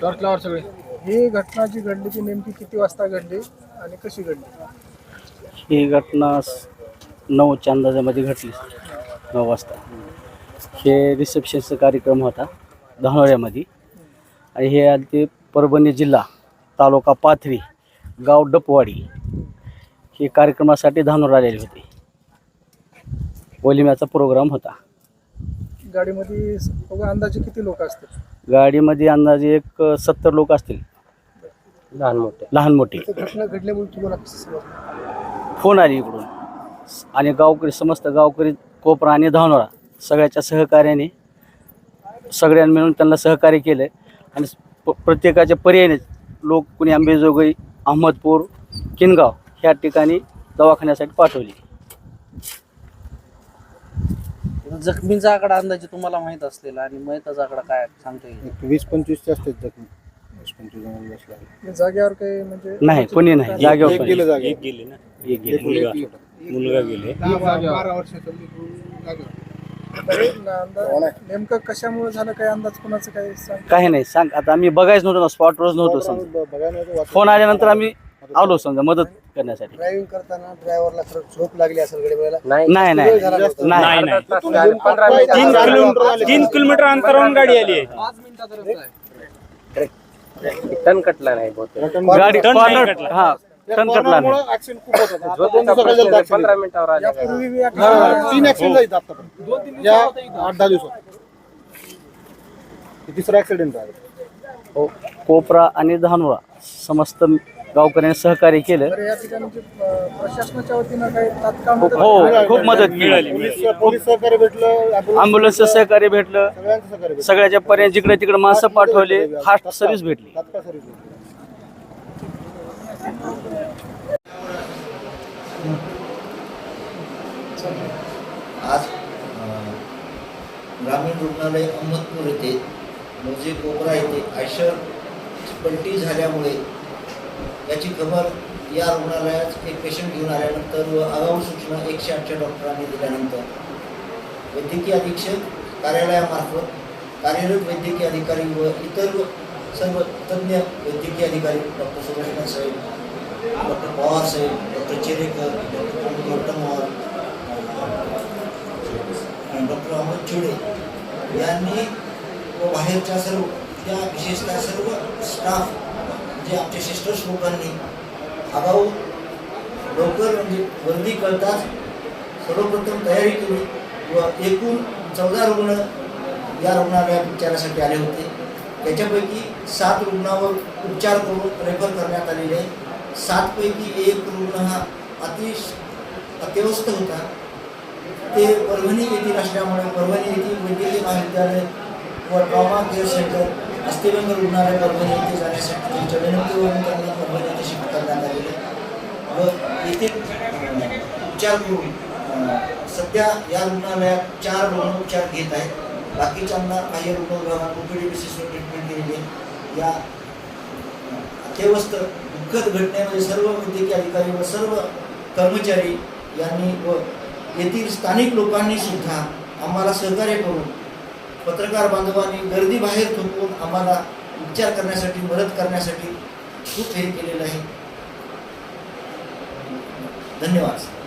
टॉर्चलावर सगळे? ही घटना जी घडली ती नेमकी किती वाजता घडली आणि कशी घडली? ही घटना स- नऊच्या अंदाजामध्ये घडली नऊ वाजता. हे रिसेप्शनचा कार्यक्रम होता धानोऱ्यामध्ये. आणि हे आले ते परभणी जिल्हा तालुका पाथरी गाव डपवाडी. हे कार्यक्रमासाठी धानोर आलेले होते. वलिम्याचा प्रोग्राम होता. गाडीमध्ये स- बघा अंदाजे किती लोक असतील? गाडीमध्ये अंदाजे एक सत्तर लोक असतील. लहान मोठे. लहान मोठे. घटना घडल्यामुळे तुम्हाला कसं समजलं? फोन आली इकडून. आणि गावकरी समस्त गावकरी कोपरा आणि धावणारा सगळ्याच्या सहकार्याने सगळ्यांनी मिळून त्यांना सहकार्य केलं आणि प- प्रत्येकाच्या पर्यायाने लोक कुणी आंबेजोगाई अहमदपूर किनगाव ह्या ठिकाणी दवाखान्यासाठी पाठवली. जखमींचा आकडा अंदाजे तुम्हाला माहीत असलेला आणि मयताचा आकडा काय सांगता येईल? एक वीस पंचवीसचे असतात जखमी. वीस पंचवीस जण बसला या जागेवर काही म्हणजे नाही कोणी नाही. जागेवर एक कोणी गेलं. जागे एक गेले ना? एक गेले. मुलगा. मुलगा गेले. बारा वर्षाचं नेमकं कशामुळे झालं? काही अंदाज कोणाचं काही सांग. काही नाही सांग. आता आम्ही बघायच नव्हतो ना स्पॉटवरच नव्हतो समजा बघायला. फोन आल्यानंतर आम्ही आलो समजा मदत करण्यासाठी. ड्रायव्हिंग करताना ड्रायव्हरला खरं झोप लागली असेल नाही नाही नाही. नाही नाही. तीन किलोमीटर. तीन किलोमीटर अंतरावरून गाडी आली आहे. टन कटला नाही गाडी कॉर्नर. हा टन कटला नाही. बी हा, तीन ऍक्सिडेंट झाले आतापर्यंत या आठ दहा दिवसात हे तिसरा ऍक्सिडेंट आहे कोपरा आणि धानोरा समस्त गावकऱ्यांनी सहकार्य केलं. तर या ठिकाणी जे, अं, प्रशासनाच्या वतीनं काही तात्काळ मदत हो खूप मदत मिळाली. मिळाली पोलीस पोलीस सहकार्य भेटलं ambulance अँब्युलन्सचं सहकार्य भेटलं. सगळ्यांचं सहकार्य भेटलं. सगळ्याच्या पर्यंत जिकडे तिकडे माणसं पाठवले फास्ट सर्व्हिस भेटली. तात्काळ सर्व्हिस भेटली. आज अं, ग्रामीण रुग्णालय अहमदपूर येथे मोजे कोपरा येथे आयशर पलटी झाल्यामुळे याची खबर या रुग्णालयात एक पेशंट घेऊन आल्यानंतर व आगाऊ सूचना एकशे आठच्या डॉक्टरांनी दिल्यानंतर. वैद्यकीय अधीक्षक कार्यालयामार्फत कार्यरत वैद्यकीय अधिकारी व इतर सर्व तज्ज्ञ वैद्यकीय अधिकारी डॉक्टर सुभाषकांत साहेब डॉक्टर पवार साहेब doctor Cherekar doctor Gautamwar doctor Ahmed Chide यांनी व बाहेरच्या सर्व त्या विशेषतः सर्व स्टाफ म्हणजे आमच्या सिस्टर्स लोकांनी आगाऊ लवकर म्हणजे गर्दी कळताच सर्वप्रथम तयारी केली व एकूण चौदा रुग्ण या रुग्णालयात उपचारासाठी आले होते. त्याच्यापैकी सात रुग्णावर उपचार करून रेफर करण्यात आलेले आहे. सातपैकी एक रुग्ण हा अतिश अत्यवस्थ होता. ते परभणी येथील असल्यामुळे परभणी येथील वैद्यकीय महाविद्यालय व ट्रॉमा केअर सेंटर अस्थिभंग रुग्णालय परभणी येथे जाण्यासाठी त्यांच्या विनंतीवरून त्यांना परभणी येथे शिफ्ट करण्यात आलेले व येथे उपचार करून सध्या या रुग्णालयात चार रुग्ण उपचार घेत आहेत. बाकीच्यांना काही रुग्ण विभागात ओपीडी बेसिसवर ट्रीटमेंट दिलेली आहे. या अत्यवस्थ दुःखद घटनेमध्ये सर्व वैद्यकीय अधिकारी व सर्व कर्मचारी यांनी व येथील स्थानिक लोकांनी सुद्धा आम्हाला सहकार्य करून पत्रकार बांधवांनी गर्दी बाहेर थोपवून आम्हाला उपचार करण्यासाठी मदत करण्यासाठी खूप हे केलेलं आहे. धन्यवाद.